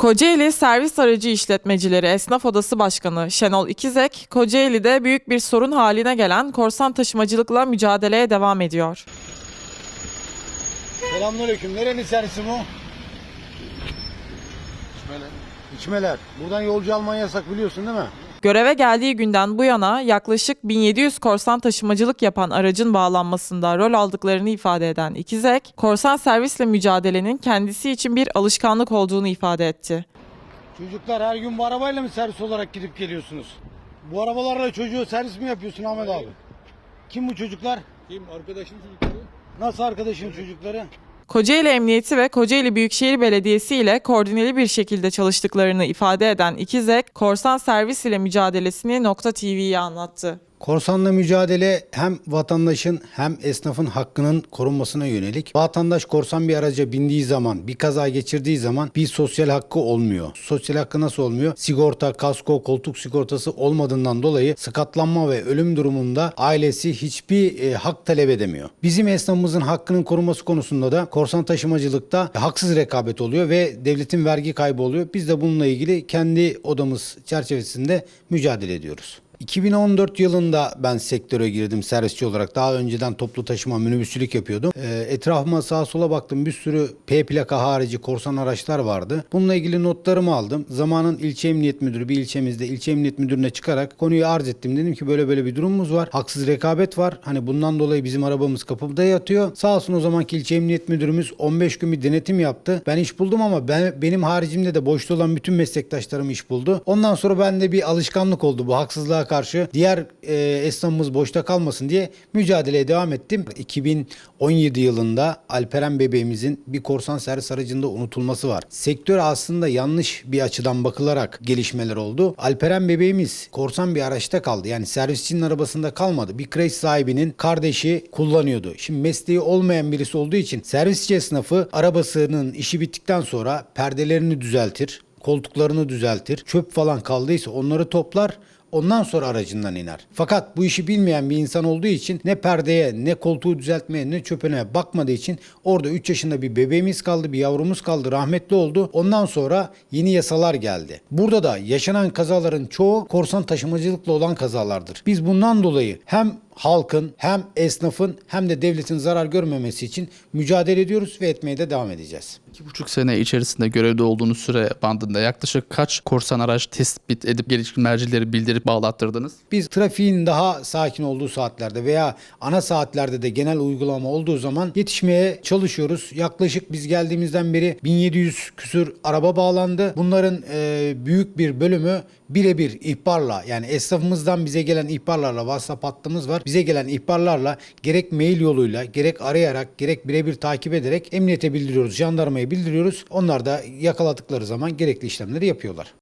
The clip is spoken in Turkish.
Kocaeli Servis Aracı İşletmecileri Esnaf Odası Başkanı Şenol İkizek, Kocaeli'de büyük bir sorun haline gelen korsan taşımacılıkla mücadeleye devam ediyor. Selamünaleyküm. Nerenin servisi bu? İçmeler. İçmeler. Buradan yolcu alman yasak biliyorsun değil mi? Göreve geldiği günden bu yana yaklaşık 1700 korsan taşımacılık yapan aracın bağlanmasında rol aldıklarını ifade eden İkizek, korsan servisle mücadelenin kendisi için bir alışkanlık olduğunu ifade etti. Çocuklar her gün bu arabayla mı servis olarak gidip geliyorsunuz? Bu arabalarla çocuğu servis mi yapıyorsun Ahmet abi? Kim bu çocuklar? Kim? Arkadaşın çocukları. Nasıl arkadaşın çocukları? Kocaeli Emniyeti ve Kocaeli Büyükşehir Belediyesi ile koordineli bir şekilde çalıştıklarını ifade eden İkizek, korsan servis ile mücadelesini Nokta TV'ye anlattı. Korsanla mücadele hem vatandaşın hem esnafın hakkının korunmasına yönelik. Vatandaş korsan bir araca bindiği zaman, bir kaza geçirdiği zaman bir sosyal hakkı olmuyor. Sosyal hakkı nasıl olmuyor? Sigorta, kasko, koltuk sigortası olmadığından dolayı sakatlanma ve ölüm durumunda ailesi hiçbir e, hak talep edemiyor. Bizim esnafımızın hakkının korunması konusunda da korsan taşımacılıkta haksız rekabet oluyor ve devletin vergi kaybı oluyor. Biz de bununla ilgili kendi odamız çerçevesinde mücadele ediyoruz. 2014 yılında ben sektöre girdim servisçi olarak. Daha önceden toplu taşıma minibüsçülük yapıyordum. Ee, etrafıma sağa sola baktım. Bir sürü P plaka harici korsan araçlar vardı. Bununla ilgili notlarımı aldım. Zamanın ilçe emniyet müdürü bir ilçemizde ilçe emniyet müdürüne çıkarak konuyu arz ettim. Dedim ki böyle böyle bir durumumuz var. Haksız rekabet var. Hani bundan dolayı bizim arabamız kapıda yatıyor. Sağ olsun o zamanki ilçe emniyet müdürümüz 15 gün bir denetim yaptı. Ben iş buldum ama ben benim haricimde de boşta olan bütün meslektaşlarım iş buldu. Ondan sonra bende bir alışkanlık oldu bu haksızlığa karşı. Diğer e, esnafımız boşta kalmasın diye mücadeleye devam ettim. 2017 yılında Alperen bebeğimizin bir korsan servis aracında unutulması var. Sektör aslında yanlış bir açıdan bakılarak gelişmeler oldu. Alperen bebeğimiz korsan bir araçta kaldı. Yani servisçinin arabasında kalmadı. Bir kreş sahibinin kardeşi kullanıyordu. Şimdi mesleği olmayan birisi olduğu için servisçi esnafı arabasının işi bittikten sonra perdelerini düzeltir koltuklarını düzeltir. Çöp falan kaldıysa onları toplar. Ondan sonra aracından iner. Fakat bu işi bilmeyen bir insan olduğu için ne perdeye, ne koltuğu düzeltmeye, ne çöpüne bakmadığı için orada 3 yaşında bir bebeğimiz kaldı, bir yavrumuz kaldı, rahmetli oldu. Ondan sonra yeni yasalar geldi. Burada da yaşanan kazaların çoğu korsan taşımacılıkla olan kazalardır. Biz bundan dolayı hem halkın hem esnafın hem de devletin zarar görmemesi için mücadele ediyoruz ve etmeye de devam edeceğiz. İki buçuk sene içerisinde görevde olduğunuz süre bandında yaklaşık kaç korsan araç tespit edip gelişkin mercileri bildirip bağlattırdınız? Biz trafiğin daha sakin olduğu saatlerde veya ana saatlerde de genel uygulama olduğu zaman yetişmeye çalışıyoruz. Yaklaşık biz geldiğimizden beri 1700 küsür araba bağlandı. Bunların e, büyük bir bölümü birebir ihbarla yani esnafımızdan bize gelen ihbarlarla WhatsApp hattımız var. Bize gelen ihbarlarla gerek mail yoluyla gerek arayarak gerek birebir takip ederek emniyete bildiriyoruz, jandarmaya bildiriyoruz. Onlar da yakaladıkları zaman gerekli işlemleri yapıyorlar.